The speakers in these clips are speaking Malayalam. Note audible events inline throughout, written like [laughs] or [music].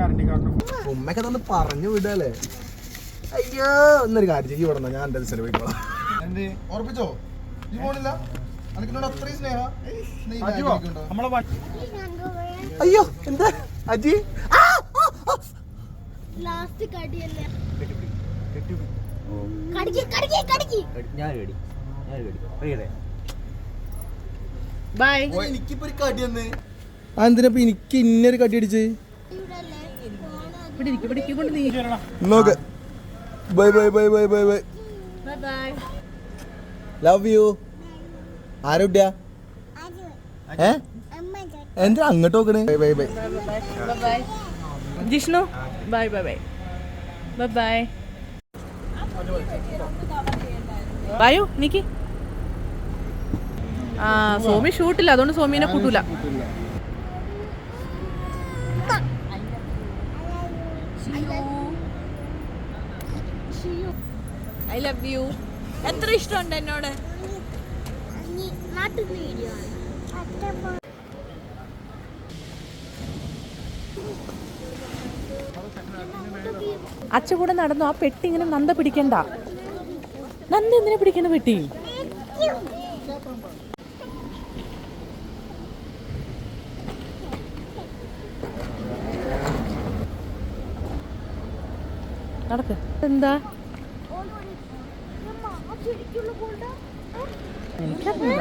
ഗ്യാരണ്ടി കാർഡ് ഉമ്മയൊക്കെ തന്നെ പറഞ്ഞു വിടല്ലേ? അയ്യോ എന്നൊരു കാര്യം ചെയ്യും ഇവിടെ ഞാൻ എന്റെ ചെലവിക്കോളാം ഉറപ്പിച്ചോ? പോണില്ല? അയ്യോ എന്താ? അജി? ലാസ്റ്റ് കടിയല്ലേ? എനിക്കിപ്പോ ഒരു കടി എനിക്ക് ഇന്നൊരു കടി അടിച്ച്? നോക്ക് bye bye bye bye bye bye. Bye love you ആരുട്യ ഏ? എന്താ അങ്ങോട്ട് നോക്കണേ? Bye bye bye. Jishnu? Bye bye bye. Bye bye. വായു നിക്ക്. ആ സോമി ഷൂട്ടില്ല അതുകൊണ്ട് സോമിനെ കൂട്ടൂല. ഐ ലവ് യു എത്ര ഇഷ്ടമുണ്ട് എന്നോട്? അച്ഛ കൂടെ നടന്നു ആ പെട്ടി ഇങ്ങനെ നന്ദ പിടിക്കണ്ട. നന്ദി എന്തിനാ പിടിക്കണ പെട്ടി? നടക്ക്. എന്താ? എനിക്കറിയില്ല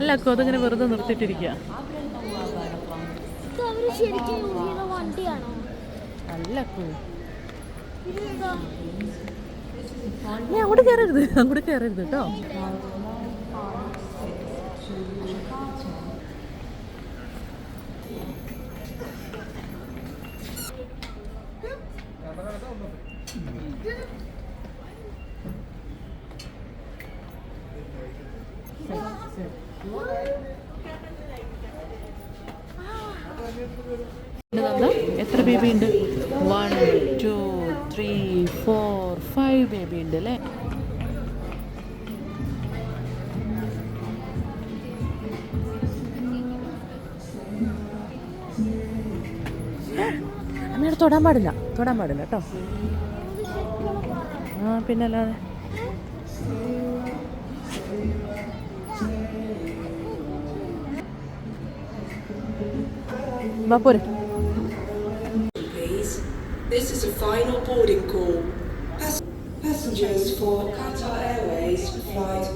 അല്ല കൊതിങ്ങനെ വെറുതെ നിർത്തിയിട്ടിരിക്കുക അങ്ങോട്ട് കേറരുത്. അങ്ങോട്ട് കേറരുത് കേട്ടോ. തൊടാൻ പാടില്ല തൊടാൻ പാടില്ല കേട്ടോ ആ പിന്നല്ലാതെ വാ പോരെ please. This is a final boarding call. Pass- passengers for Qatar Airways flight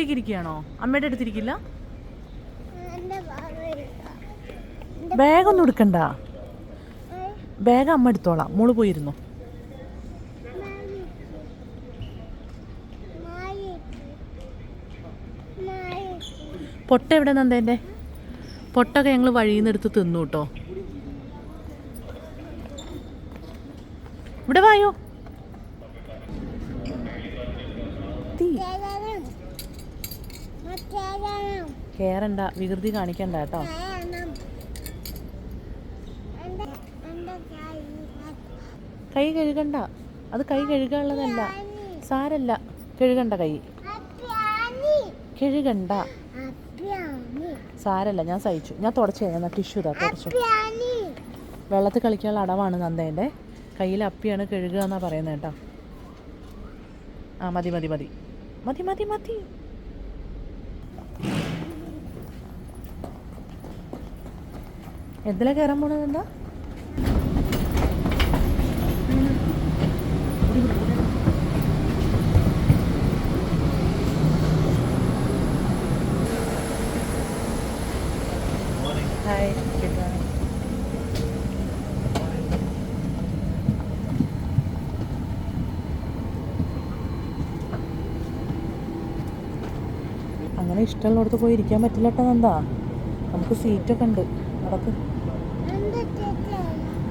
98. ഒറ്റയ്ക്കിരിക്കുകയാണോ അമ്മയുടെ അടുത്തിരിക്കില്ല? ബാഗൊന്നും എടുക്കണ്ട. ബാഗ് അമ്മ എടുത്തോളാം. മോൾ പോയിരുന്നു. പൊട്ട എവിടെ നന്ദേന്റെ പൊട്ടൊക്കെ ഞങ്ങൾ വഴിയിൽ നിന്ന് എടുത്ത് തിന്നു കേട്ടോ ഇവിടെ വായോ? തീ കേറണ്ട വികൃതി കാണിക്കണ്ട കേട്ടോ. കൈ കഴുകണ്ട. അത് കൈ കഴുകാനുള്ളതല്ല സാരല്ല. കഴുകണ്ട കൈ. കഴുകണ്ട. സാരല്ല ഞാൻ സഹിച്ചു. ഞാൻ തുടച്ചു ഞാൻ ടിഷ്യൂ ഇതാ തുടച്ചു. വെള്ളത്തിൽ കളിക്കാനുള്ള അടവാണ് നന്ദേന്റെ. കയ്യിൽ അപ്പിയാണ് കഴുകുക എന്നാണ് പറയുന്നത് കേട്ടോ. ആ മതി മതി മതി. മതി മതി മതി. എന്തിലാ കയറാൻ പോണത് എന്താ? അങ്ങനെ ഇഷ്ടമുള്ളടത്ത് പോയി ഇരിക്കാൻ പറ്റില്ല കേട്ടോ നന്ദാ. നമുക്ക് സീറ്റൊക്കെ ഉണ്ട്. നടക്ക്.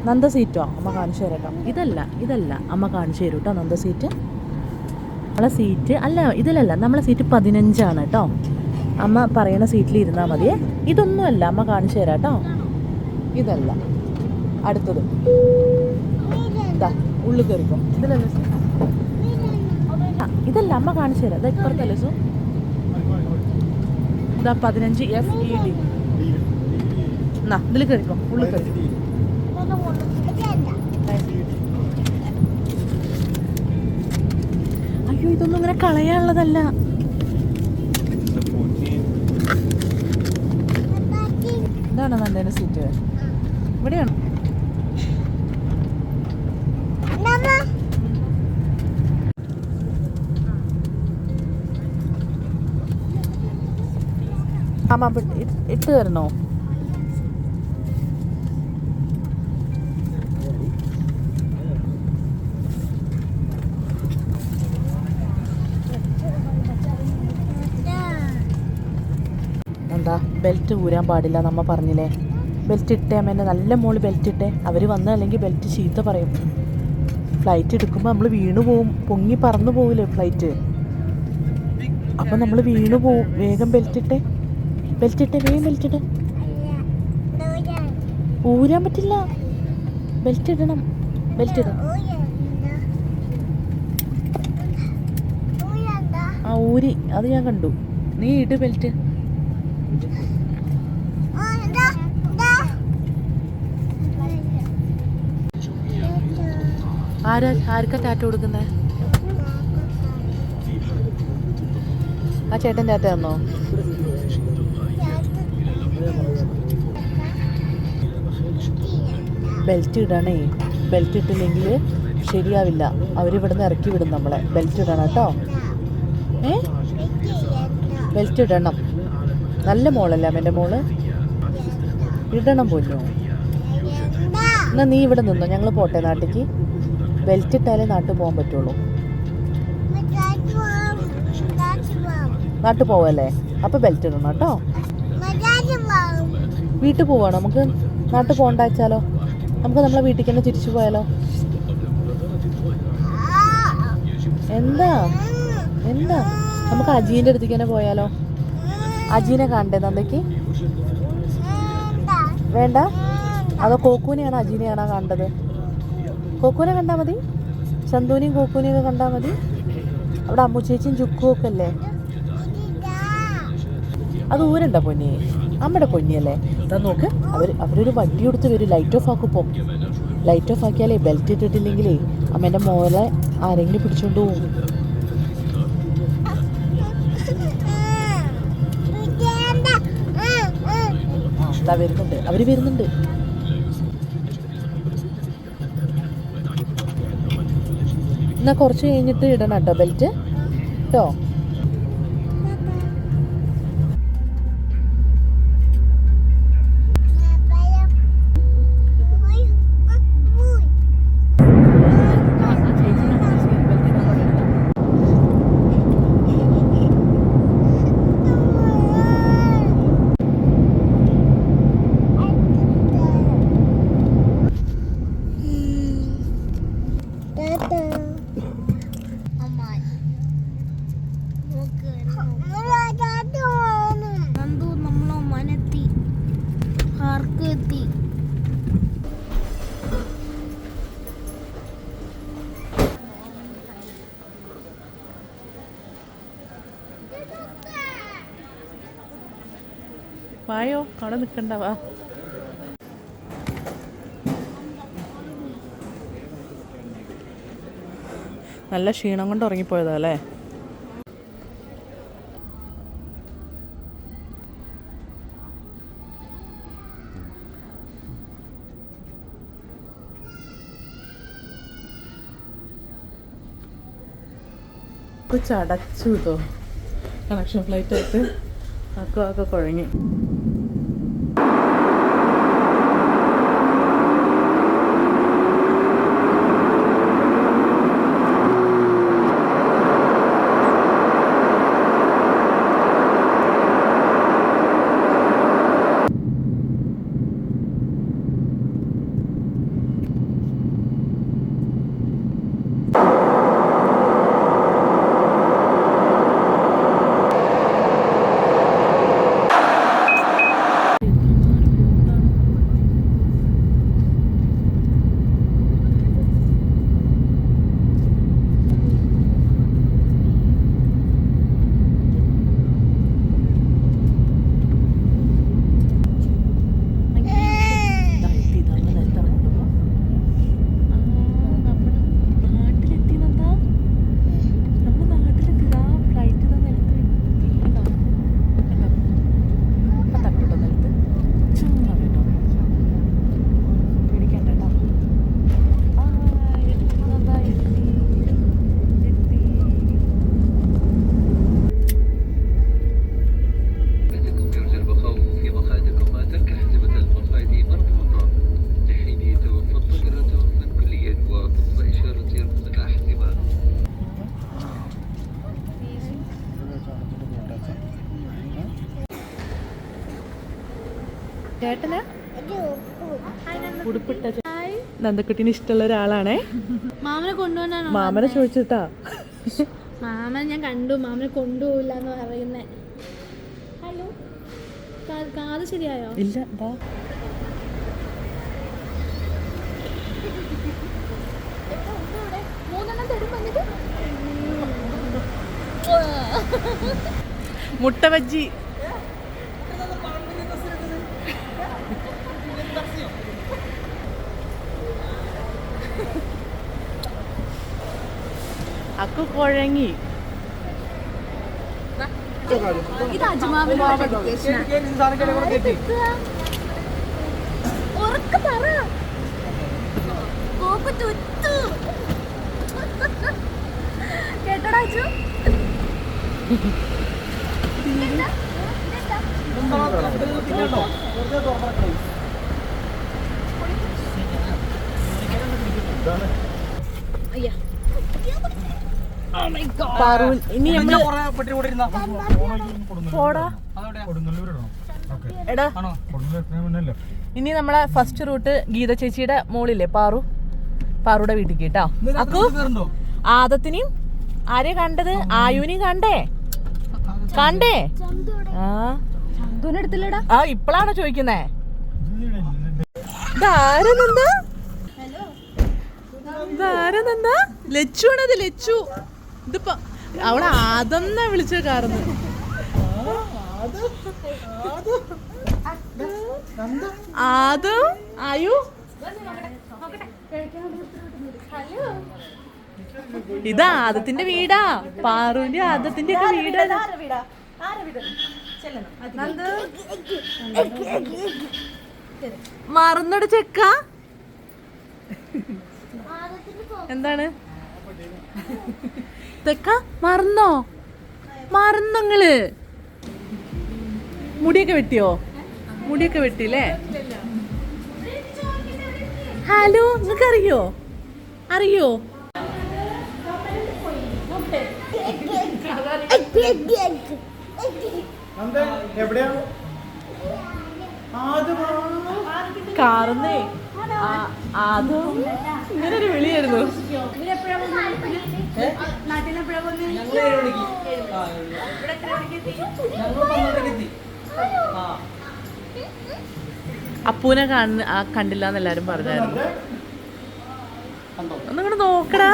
നന്ദ സീറ്റോ? അമ്മ കാണിച്ചു തരാം ഇതല്ല ഇതല്ല. അമ്മ കാണിച്ചു തരും കേട്ടോ നന്ദ സീറ്റ്. നമ്മളെ സീറ്റ് അല്ല ഇതിലല്ല നമ്മളെ സീറ്റ് പതിനഞ്ചാണ് കേട്ടോ അമ്മ പറയണ സീറ്റിൽ ഇരുന്നാൽ മതിയേ ഇതൊന്നുമല്ല അമ്മ കാണിച്ചു തരാം കേട്ടോ ഇതല്ല. അടുത്തത്. ഇതാ ഉള്ളിൽ കയറിക്കോ ഇതിലല്ല? ഇതല്ല അമ്മ കാണിച്ചു തരാം. ഇതാ ഇപ്പുറത്തല്ലേ സു? ഇതാ പതിനഞ്ച് എഫ് ഇ ഡി എന്നാ ഇതിൽ കയറിക്കോ ഉള്ളിൽ കയറി. അയ്യോ ഇതൊന്നും ഇങ്ങനെ കളയാനുള്ളതല്ല. ഇതാണ് നല്ല സീറ്റ് ഇവിടെയാണ്. ഇ- ഇട്ട് തരണോ? ബെൽറ്റ് ഊരാൻ പാടില്ല നമ്മ പറഞ്ഞില്ലേ? ബെൽറ്റ് ഇട്ടേ അമ്മേനെ നല്ല മോൾ ബെൽറ്റ് ഇട്ടേ. അവർ വന്ന അല്ലെങ്കിൽ ബെൽറ്റ് ചീത്ത പറയും. ഫ്ലൈറ്റ് എടുക്കുമ്പോൾ നമ്മൾ വീണു പോവും. പൊങ്ങി പറന്നു പോവില്ലേ ഫ്ലൈറ്റ് അപ്പം നമ്മൾ വീണു പോവും. വേഗം ബെൽറ്റ് ഇട്ടേ. ബെൽറ്റ് ഇട്ടേ വേഗം ബെൽറ്റ് ഇട്ടേ. ഊരാൻ പറ്റില്ല. ബെൽറ്റ് ഇടണം. ബെൽറ്റ് ഇടണം. ആ ഊരി അത് ഞാൻ കണ്ടു. നീ ഇട് ബെൽറ്റ്. ആരാ ആർക്കാ ടാറ്റ കൊടുക്കുന്നത് ആ ചേട്ടൻ ടാറ്റ തന്നോ? ബെൽറ്റ് ഇടണേ. ബെൽറ്റ് ഇട്ടില്ലെങ്കിൽ ശരിയാവില്ല. അവരിവിടുന്ന് ഇറക്കി വിടും നമ്മളെ. ബെൽറ്റ് ഇടണം കേട്ടോ. ഏ? ബെൽറ്റ് ഇടണം. നല്ല മോളല്ലേ അമ്മേന്റെ മോൾ? ഇടണം പൊന്നു. എന്നാൽ നീ ഇവിടെ നിന്നോ. ഞങ്ങൾ പോട്ടെ നാട്ടിലേക്ക് ബെൽറ്റ് ഇട്ടാലേ നാട്ടിൽ പോകാൻ പറ്റുള്ളൂ. നാട്ടിൽ പോവല്ലേ? അപ്പൊ ബെൽറ്റ് ഇടണം കേട്ടോ. വീട്ടിൽ പോവാണോ? നമുക്ക് നാട്ടിൽ പോകണ്ട നമുക്ക് നമ്മളെ വീട്ടിൽ തന്നെ തിരിച്ചു പോയാലോ? എന്താ? എന്താ? നമുക്ക് അജീന്റെ അടുത്തേക്ക് തന്നെ പോയാലോ? അജീനെ കാണണ്ടേ നന്ദയ്ക്ക് വേണ്ട. അതോ കോക്കൂനെയാണോ അജീനെയാണോ കണ്ടത് കോക്കൂനെ കണ്ടാൽ മതി. ചന്തൂനെയും കോക്കൂനെയും ഒക്കെ കണ്ടാൽ മതി. അവിടെ അമ്മുച്ചേച്ചിയും ചുക്കും ഒക്കെ അല്ലേ? അത് ഊരണ്ട പൊന്നി. അമ്മയുടെ പൊന്നിയല്ലേ. ഇതാ നോക്ക്. അവർ അവരൊരു വണ്ടി കൊടുത്ത് വരും. ലൈറ്റ് ഓഫ് ആക്കുമ്പോൾ ലൈറ്റ് ഓഫ് ആക്കിയാലേ ബെൽറ്റ് ഇട്ടിട്ടില്ലെങ്കിലേ അമ്മേന്റെ മോളെ ആരെങ്കിലും പിടിച്ചോണ്ട് പോകും വരുന്നുണ്ട്. അവർ വരുന്നുണ്ട്. എന്നാ കുറച്ച് കഴിഞ്ഞിട്ട് ഇടണം കേട്ടോ ബെൽറ്റ് കേട്ടോ നന്ദു നമ്മളെ മനത്തി ആർക്ക് എത്തി വായോ അവിടെ നിൽക്കണ്ട വാ. നല്ല ക്ഷീണം കൊണ്ട് ഉറങ്ങിപ്പോയതാ അല്ലേ? ചടച്ചു കേട്ടോ കണക്ഷൻ ഫ്ലൈറ്റ് ആയിട്ട് അക്കോ ഒക്കെ കുഴങ്ങി നന്ദക്കുട്ടീന് ഇഷ്ടമുള്ള ഒരാളാണേ. മാമനെ കൊണ്ടുപോകാനാണ് മാമനെ ചോദിച്ചിട്ടാ. മാമനെ ഞാൻ കണ്ടു. മാമനെ കൊണ്ടുപോകില്ല എന്ന് പറയുന്നേ. ഹലോ? കാത് ശരിയായോ? ഇല്ല എന്താ മുട്ട ബജ്ജി. അക്കു കുഴങ്ങി. ഇത് അജ്മാവിന്റെ ഉറക്ക പറ. കോപ്പ് കേട്ടോടാ അജു? അയ്യാ. പാറു ഇനി നമ്മൾ പോടാ എടാ. ഇനി നമ്മളെ ഫസ്റ്റ് റൂട്ട് ഗീത ചേച്ചിയുടെ മോളില്ലേ പാറു? പാറുടെ വീട്ടിൽ കേട്ടോ. അക്കു? ആദത്തിനെയും ആരെ കണ്ടത്? ആയുനെയും കണ്ടേ? കണ്ടേ? ആ. ആ ഇപ്പളാണോ ചോദിക്കുന്നേ? ഇതാരെന്താ ഇതാരെന്താ ലച്ചു ആണത് ലച്ചു. ഇതിപ്പോ അവളെ ആദം വിളിച്ച കാർന്ന് ആദം? ആയു? ഇതാ ആദത്തിന്റെ വീടാ. പാറുവിന്റെ ആദത്തിന്റെ ഒക്കെ വീടാ മറന്നോട് ചെക്ക. എന്താണ്? തെക്ക മറന്നോ? മറന്നങ്ങൾ മുടിയൊക്കെ വെട്ടിയോ? മുടിയൊക്കെ വെട്ടില്ലേ? ഹലോ നിങ്ങൾക്ക് അറിയോ? അറിയോ കാർന്നേ അതും ഇങ്ങനെ ഒരു വിളിയായിരുന്നു. അപ്പൂനെ കാണുന്ന ആ കണ്ടില്ല എന്ന് എല്ലാരും പറഞ്ഞായിരുന്നു ഒന്നിങ്ങോട്ട് നോക്കടാ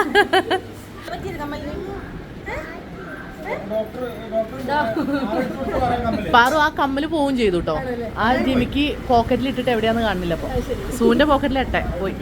പാറു ആ കമ്മൽ പോവും ചെയ്തു കേട്ടോ ആ ജിമിക്ക് പോക്കറ്റിൽ ഇട്ടിട്ട് എവിടെയാന്ന് കാണുന്നില്ല അപ്പൊ സൂന്റെ പോക്കറ്റിൽ ഇട്ടെ പോയി.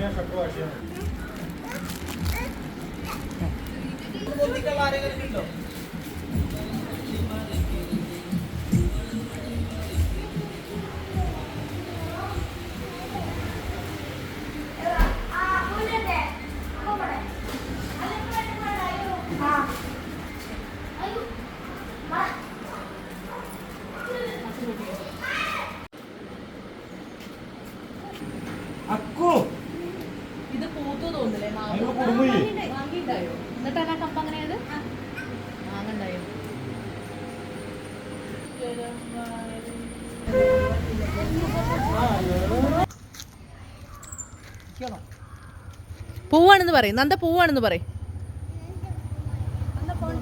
പൂവാണെന്ന് പറയും. നന്ദ പൂവാണെന്ന് പറയും.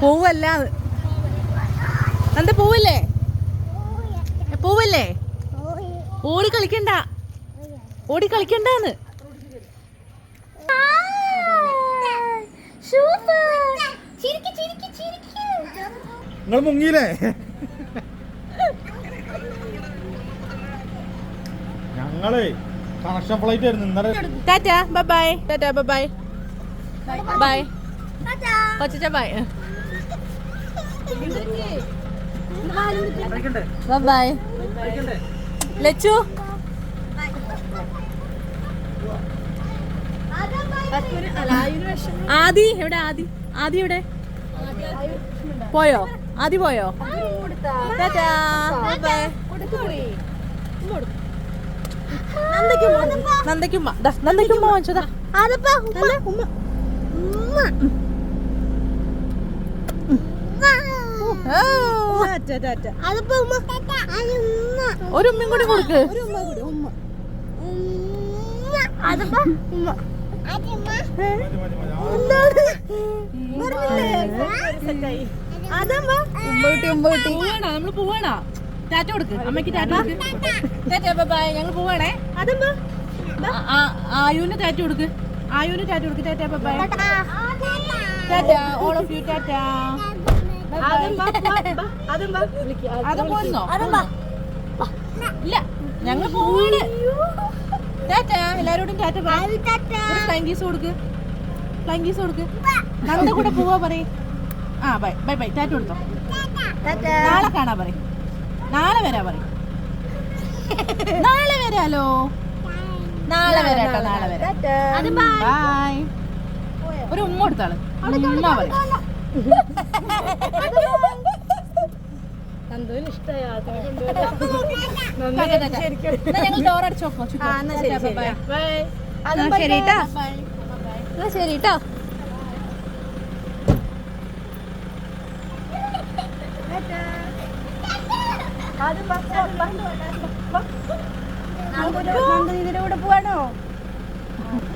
പൂവല്ല. നന്ദ പൂവല്ലേ? പൂവല്ലേ? ഓടി കളിക്കണ്ട. ഓടി കളിക്കണ്ടാന്ന്. നിങ്ങൾ മുങ്ങിയില്ലേ? ഞങ്ങളേ കണക്ഷൻ ഫ്ലൈറ്റ് ആയിരുന്നു. ഇന്നലെ tata bye bye tata bye bye bye കൊച്ചാ ബൈ ബൈ ലച്ചു? ആദി എവിടെ ആദി? ആദി എവിടെ? പോയോ? ആദി പോയോ? നന്ദയ്ക്കുമ്മ ദാ, നന്ദയ്ക്കുമ്മ വാങ്ങിച്ചതാ. ഒരു ഉമ്മയും കൂടി കൊടുക്ക്. നമ്മൾ പോവാണോ? ടാറ്റ കൊടുക്ക്. ടാറ്റ ടാറ്റ ഞങ്ങൾ പോവാണേ. അതെന്താ ആയുവിന് ടാറ്റ കൊടുക്ക്. ആയുവിന് ടാറ്റ കൊടുക്ക് Tata bye Tata all of you Tata. അത് പോരുന്നോ ഇല്ല ഞങ്ങൾ പോവാണ്. ടാറ്റ എല്ലാരോടും ടാറ്റ ഫ്ലൈങ് കീസ് കൊടുക്ക്. ഫ്ലൈങ് കീസ് കൊടുക്ക്. നന്ദ കൂടെ പോവാ പറയും. ആ ബൈ ബൈ ബൈ ടാറ്റ കൊടുത്തോ? നാളെ കാണാ പറയും. നാളെ വരാ പറയും. [laughs] നാളെ വരാലോ? നാളെ വരാട്ടോ നാളെ വരെ. ബൈ ഒരു ഉമ്മ കൊടുത്താൾ. ഉമ്മ പറയും. ഞങ്ങൾ ഡോറടിച്ചു നോക്കാം. ശരി ശരി. കേട്ടോ അപ്പൊ ആ- പോവാണോ?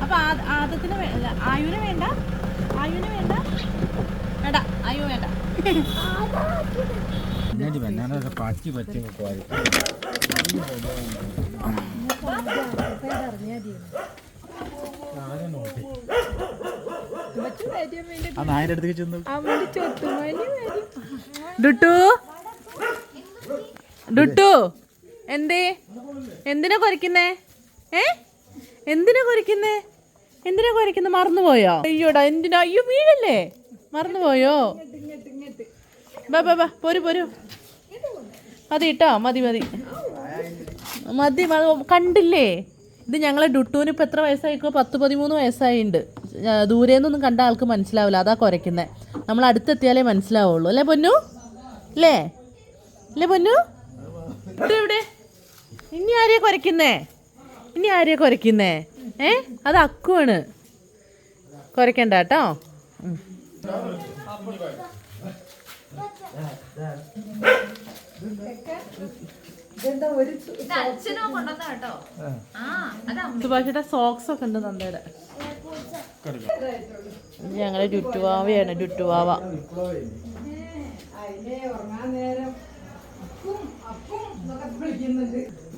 അപ്പൊ ആദത്തിന് ആയുന് വേണ്ട. ആയുന് വേണ്ട. വേണ്ട ആയു വേണ്ട. പറ്റി പറ്റി ആ നായന്റെ അടുത്തേക്ക് ചെന്നു. ഡുട്ടു ഡുട്ടു എന്തേ? എന്തിനാ കുരയ്ക്കുന്നേ? ഏ? എന്തിനാ കുരയ്ക്കുന്നേ? എന്തിനാ കുരയ്ക്കുന്നേ? മറന്നുപോയോ? അയ്യോടാ എന്തിനാ? അയ്യോ വീഴല്ലേ? മറന്നുപോയോ? ബാ ബാ ബാ പോരു പോരു. മതി കേട്ടോ മതി മതി. മതി. കണ്ടില്ലേ? ഇത് ഞങ്ങളെ ഡുട്ടൂന് ഇപ്പം എത്ര വയസ്സായിക്കോ? പത്ത് പതിമൂന്ന് വയസ്സായിട്ടുണ്ട് ദൂരേന്നൊന്നും കണ്ട ആൾക്ക് മനസ്സിലാവില്ല. അതാ കുരയ്ക്കുന്നത് നമ്മൾ അടുത്തെത്തിയാലേ മനസ്സിലാവുള്ളൂ. അല്ലേ പൊന്നു? അല്ലേ? അല്ലേ പൊന്നു? എവിടെ ഇനി ആരെയാ കുരയ്ക്കുന്നേ? ഇനി ആരെയാ കുരയ്ക്കുന്നേ? ഏ? അത് അക്കുവാണ്. കുരയ്ക്കണ്ട കേട്ടോ. സുഭാഷിയുടെ സോക്സ് ഒക്കെ ഉണ്ട് നന്ദയുടെ. ഞങ്ങളെ ഡുറ്റുവാവയാണ് ഡുറ്റുവാവ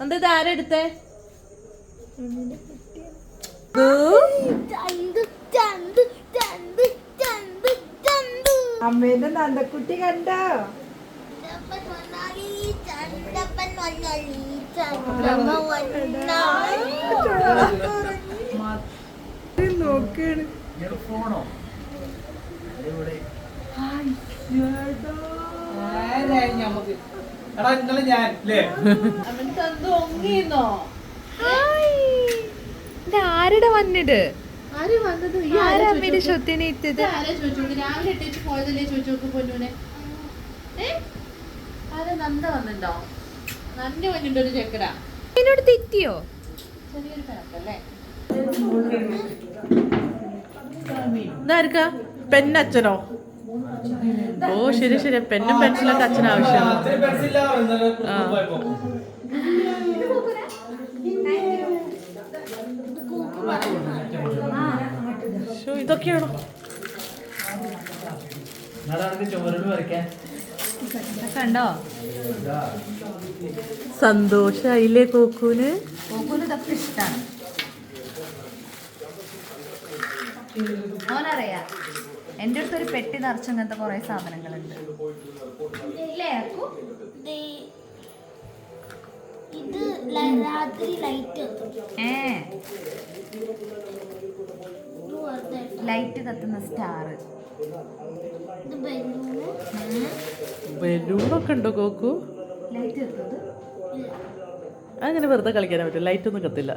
എന്താ ഇത് ആരെടുത്തേ അമ്മേന്റെ നന്ദക്കുട്ടി കണ്ടോ? നോക്കാണ്. എടാ ഇന്നലെ ഞാൻ അല്ലേ ആരുടെ വന്നിട്? ആര് വന്നത്? ഈ ആരാ അമ്മയുടെ ഇട്ടത്? രാവിലെ പോയതല്ലേ ചോദിച്ചു നോക്ക് പൊന്നൂനെ? ഏ? ആരാ നന്ദ വന്നിട്ടുണ്ടോ നന്ദ വന്നിട്ട് ഒരു ചക്കര എന്നോട് തെറ്റിയോ? ചെറിയൊരു ഇതാർക്കാ? പെന്നച്ഛനോ ഓ ശരി ശരി. പെന്നും പെൻസിലൊക്കെ അച്ഛന് ആവശ്യമാണ്. ഇതൊക്കെയാണോ? കണ്ടോ സന്തോഷായില്ലേ കോക്കൂന്? കോക്കൂന് ഇതൊക്കെ ഇഷ്ടമാണ് അവനറിയാ എന്റെ അടുത്ത് ഒരു പെട്ടി നിറച്ച് അങ്ങനത്തെ കുറെ സാധനങ്ങളുണ്ട്? ഇത് രാത്രി ലൈറ്റ് ഏ. ലൈറ്റ് കത്തുന്ന സ്റ്റാർ ബലൂണൊക്കെ ഉണ്ടോ കോക്കു ലൈറ്റ് കത്തുന്നത് അങ്ങനെ വെറുതെ കളിക്കാൻ പറ്റും? ലൈറ്റ് ഒന്നും കത്തില്ല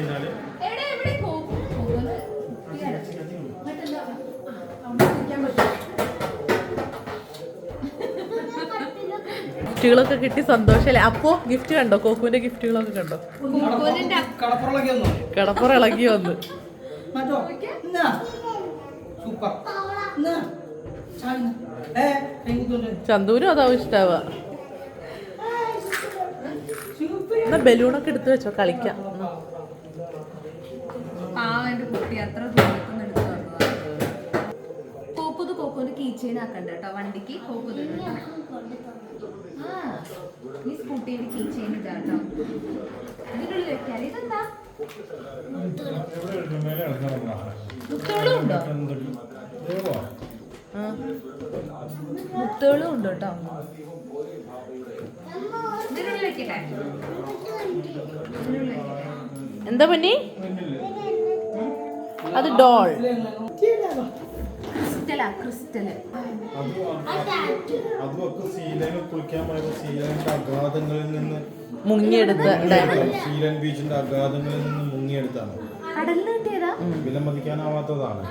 കഴിഞ്ഞാൽ? ഗിഫ്റ്റുകളൊക്കെ കിട്ടി സന്തോഷല്ലേ? അപ്പോ ഗിഫ്റ്റ് കണ്ടോ? കോക്കുവിന്റെ ഗിഫ്റ്റുകളൊക്കെ കണ്ടോ? കടപ്പുറ ഇളകി വന്ന്. ചന്ദൂരും അതാവും ഇഷ്ടാവുക എന്നാ ബലൂണൊക്കെ എടുത്തു വെച്ചോ കളിക്കാം. എന്നാ. എന്റെ കുട്ടി അത്ര ദൂരത്തുനിന്ന് എടുത്തു വന്നതാണ് കോക്കുത് കോക്കുവിന്റെ കീ ആക്കണ്ട കേട്ടോ വണ്ടിക്ക് കോക്കുത് ആ ഈ സ്കൂട്ടിയുടെ കീ ചെയിൻ ഇതിനുള്ളിൽ വെക്കാൻ ഇതെന്താ? മുത്തുകളും ഉണ്ടോ? ആ. കേട്ടോ? എന്താ പന്നി? അത് ഡോൾ ക്രിസ്റ്റലാ ക്രിസ്റ്റൽ. മുങ്ങിയെടുത്ത സീലൻ ബീച്ചിന്റെ അഗാധങ്ങളിൽ നിന്ന് മുങ്ങിയെടുത്താണ്. വിലമതിക്കാനാവാത്തതാണ്.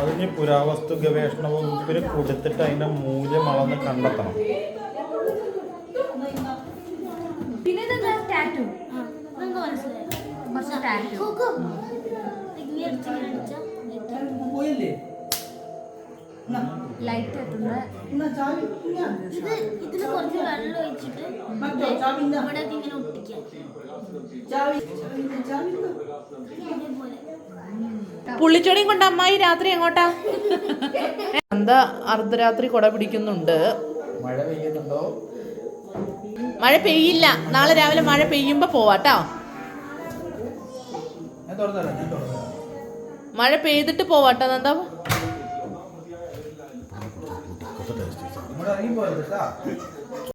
അതിന് പുരാവസ്തു ഗവേഷണ വകുപ്പിന് കൊടുത്തിട്ട് അതിന്റെ മൂല്യം അളന്ന് കണ്ടെത്തണം. പിന്നെ ടാറ്റു മനസ്സിലായി. അടിച്ചാ ലൈറ്റ് എത്തുന്ന ഇത് ഇതിന് കുറച്ച് വെള്ളം ഒഴിച്ചിട്ട് ഇവിടെ ഇങ്ങനെ ഒട്ടിക്കാം. ഇതേപോലെ. പുള്ളിച്ചോടിയും കൊണ്ട് അമ്മായി രാത്രി എങ്ങോട്ടാ? എന്താ അർദ്ധരാത്രി കൊട പിടിക്കുന്നുണ്ട്. മഴ പെയ്യുന്നുണ്ടോ? മഴ പെയ്യില്ല. നാളെ രാവിലെ മഴ പെയ്യുമ്പോ പോവാട്ടോ. മഴ പെയ്തിട്ട് പോവാട്ടോ പോയത് കേട്ടാ.